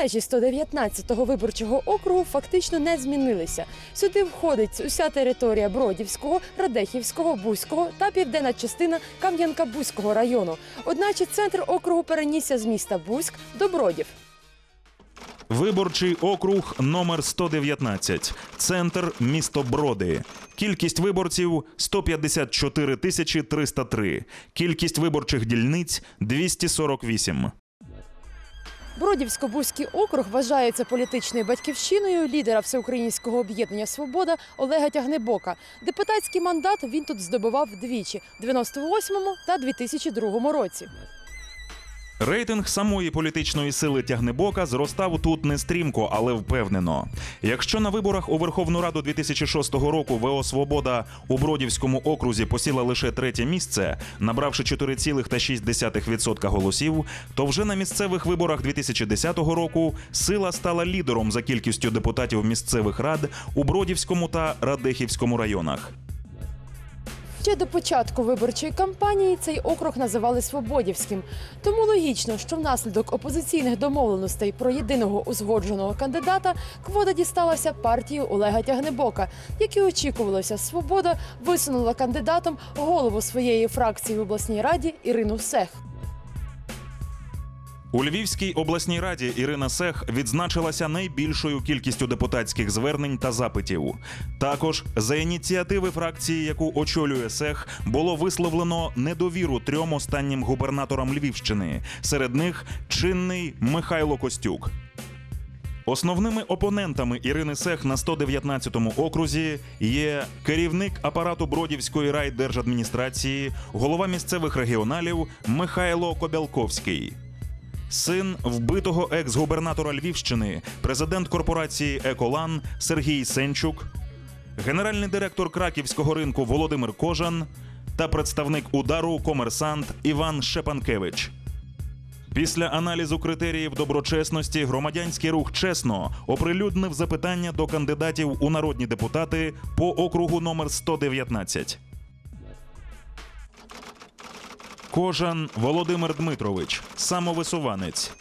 Межі 119-го виборчого округу фактично не змінилися. Сюди входить уся територія Бродівського, Радехівського, Бузького та південна частина Кам'янка-Бузького району. Одначе центр округу перенісся з міста Бузьк до Бродів. Виборчий округ номер 119. Центр місто Броди. Кількість виборців 154 тисячі 303. Кількість виборчих дільниць 248. Бродівсько-Бузький округ вважається політичною батьківщиною лідера всеукраїнського об'єднання Свобода Олега Тягнебока. Депутатський мандат він тут здобував двічі в 98-му та 2002 році. Рейтинг самої політичної сили Тягнебока зростав тут не стрімко, але впевнено. Якщо на виборах у Верховну Раду 2006 року ВО Свобода у Бродівському окрузі посіла лише третє місце, набравши 4,6% голосів, то вже на місцевих виборах 2010 року сила стала лідером за кількістю депутатів місцевих рад у Бродівському та Радехівському районах. Ще до початку виборчої кампанії цей округ називали Свободівським. Тому логічно, що внаслідок опозиційних домовленостей про єдиного узгодженого кандидата квота дісталася партії Олега Тягнебока, як і очікувалося, свобода висунула кандидатом голову своєї фракції в обласній раді Ірину Сех. У Львівській обласній раді Ірина Сех відзначилася найбільшою кількістю депутатських звернень та запитів. Також за ініціативи фракції, яку очолює Сех, було висловлено недовіру трьом останнім губернаторам Львівщини. Серед них чинний Михайло Костюк. Основними опонентами Ірини Сех на 119-му окрузі є керівник апарату Бродівської райдержадміністрації, голова місцевих регіоналів Михайло Кобялковський. Син вбитого екс-губернатора Львівщини, президент корпорації Еколан Сергій Сенчук, генеральний директор краківського ринку Володимир Кожан та представник удару комерсант Іван Шепанкевич. Після аналізу критеріїв доброчесності громадянський рух чесно оприлюднив запитання до кандидатів у народні депутати по округу номер 119. Кожан Володимир Дмитрович, самовисуванець.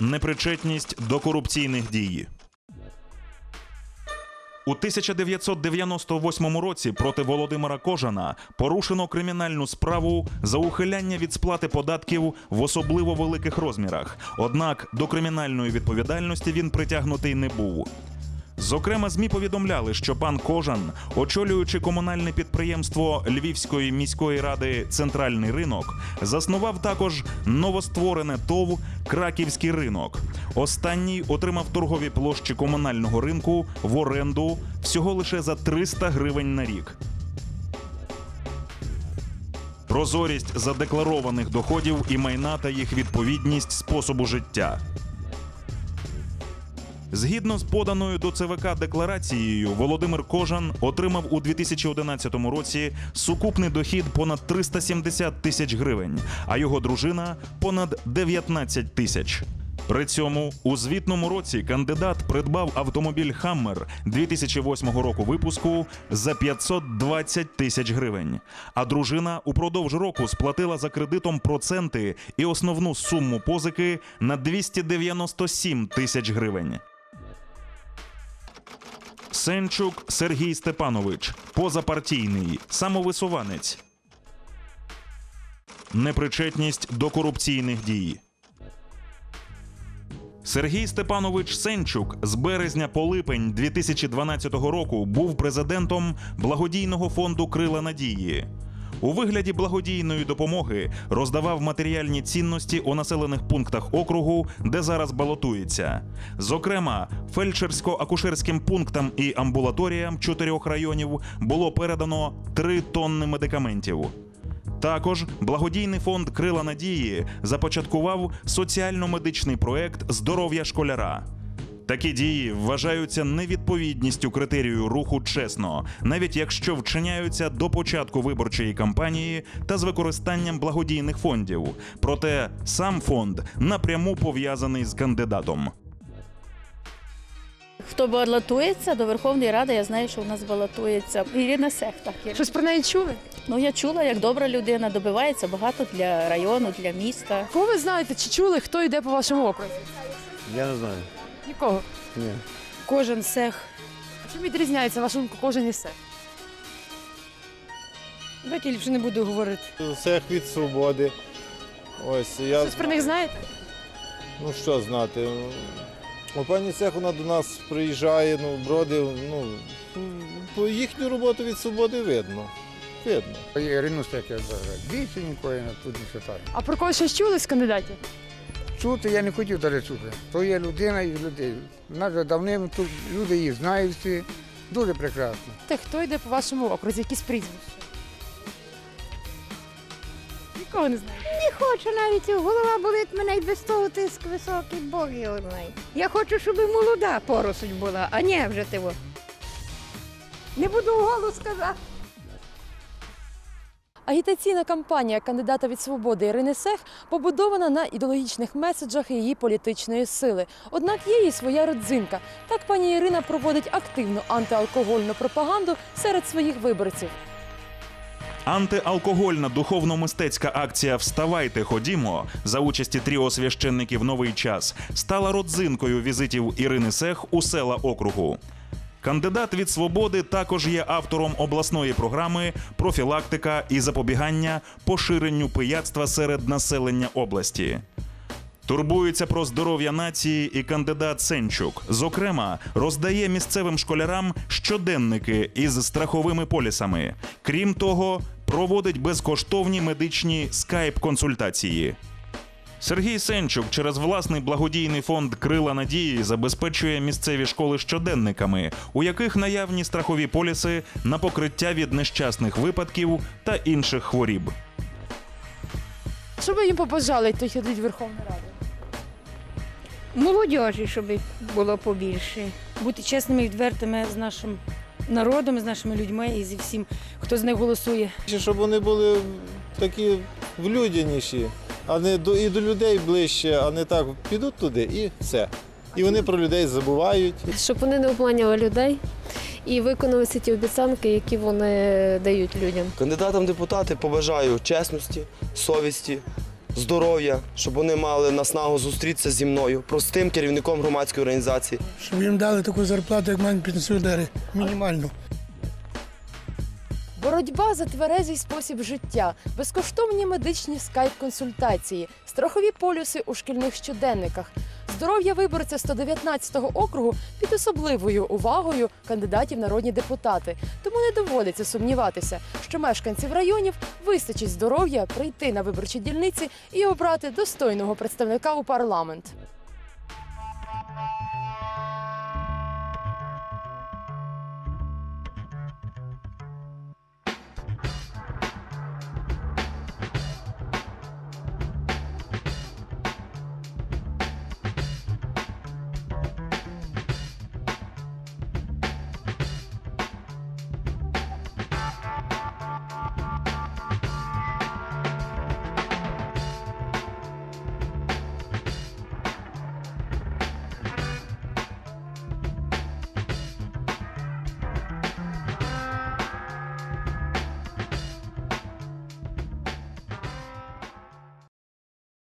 Непричетність до корупційних дій. У 1998 році проти Володимира Кожана порушено кримінальну справу за ухиляння від сплати податків в особливо великих розмірах. Однак до кримінальної відповідальності він притягнутий не був. Зокрема, змі повідомляли, що пан Кожан, очолюючи комунальне підприємство Львівської міської ради Центральний ринок, заснував також новостворене ТОВ Краківський ринок. Останній отримав торгові площі комунального ринку в оренду всього лише за 300 гривень на рік. Прозорість задекларованих доходів і майна та їх відповідність способу життя. Згідно з поданою до ЦВК декларацією, Володимир Кожан отримав у 2011 році сукупний дохід понад 370 тисяч гривень, а його дружина понад 19 тисяч. При цьому у звітному році кандидат придбав автомобіль Хаммер 2008 року випуску за 520 тисяч гривень. А дружина упродовж року сплатила за кредитом проценти і основну суму позики на 297 тисяч гривень. Сенчук Сергій Степанович, позапартійний, самовисуванець. Непричетність до корупційних дій. Сергій Степанович Сенчук з березня по липень 2012 року був президентом благодійного фонду Крила Надії. У вигляді благодійної допомоги роздавав матеріальні цінності у населених пунктах округу, де зараз балотується. Зокрема, фельдшерсько-акушерським пунктам і амбулаторіям чотирьох районів було передано 3 тонни медикаментів. Також благодійний фонд Крила Надії започаткував соціально-медичний проект Здоров'я школяра. Такі дії вважаються невідповідністю критерію руху чесно, навіть якщо вчиняються до початку виборчої кампанії та з використанням благодійних фондів. Проте сам фонд напряму пов'язаний з кандидатом. Хто балотується до Верховної Ради, я знаю, що у нас балотується Ірина Сехта. Щось про неї чули? Ну я чула, як добра людина добивається багато для району, для міста. Кого ви знаєте чи чули, хто йде по вашому окрузі? Я не знаю. Нікого. Ні. Кожен цех. А Чим відрізняється ваша думка кожен із себе? Давайте я ліпше не буду говорити. Цех від свободи. Ось я Щось про них знаєте? ну що знати. Ну, пані цех вона до нас приїжджає, ну, броди, ну по їхню роботу від свободи видно. Видно. Ірину Стекер. Більше нікої тут не читаю. А про когось щось чули з кандидатів? Чути я не хотів далі чути. То є людина із людей. У нас вже давним тут люди їх знають всі. Дуже прекрасно. Те, хто йде по вашому окрузі, якісь прізвища? Нікого не знаю. Не хочу навіть, голова болить мене і без того тиск високий, Бог його знає. Я хочу, щоб молода поросль була, а не вже того. Не буду голос сказати. Агітаційна кампанія кандидата від свободи Ірини Сех побудована на ідеологічних меседжах її політичної сили. Однак є і своя родзинка. Так пані Ірина проводить активну антиалкогольну пропаганду серед своїх виборців. Антиалкогольна духовно-мистецька акція Вставайте, ходімо за участі тріо священників Новий час стала родзинкою візитів Ірини Сех у села округу. Кандидат від свободи також є автором обласної програми профілактика і запобігання поширенню пияцтва серед населення області. Турбується про здоров'я нації і кандидат Сенчук. Зокрема, роздає місцевим школярам щоденники із страховими полісами. Крім того, проводить безкоштовні медичні скайп-консультації. Сергій Сенчук через власний благодійний фонд Крила надії забезпечує місцеві школи щоденниками, у яких наявні страхові поліси на покриття від нещасних випадків та інших хворіб. Що ви їм побажали, хто ходить в Верховну Раду? Молодежі, щоб було побільше. Бути чесними і відвертими з нашим народом, з нашими людьми і зі всім, хто з них голосує. Щоб вони були такі влюдяніші, а не до, і до людей ближче, а не так підуть туди і все. І вони про людей забувають. щоб вони не обманювали людей і виконали всі ті обіцянки, які вони дають людям. Кандидатам депутати побажаю чесності, совісті, здоров'я, щоб вони мали наснагу зустрітися зі мною, простим керівником громадської організації. щоб їм дали таку зарплату, як мають пенсіонери, мінімальну. Боротьба за тверезий спосіб життя, безкоштовні медичні скайп-консультації, страхові полюси у шкільних щоденниках, здоров'я виборця 119-го округу під особливою увагою кандидатів народні депутати. Тому не доводиться сумніватися, що мешканців районів вистачить здоров'я прийти на виборчі дільниці і обрати достойного представника у парламент.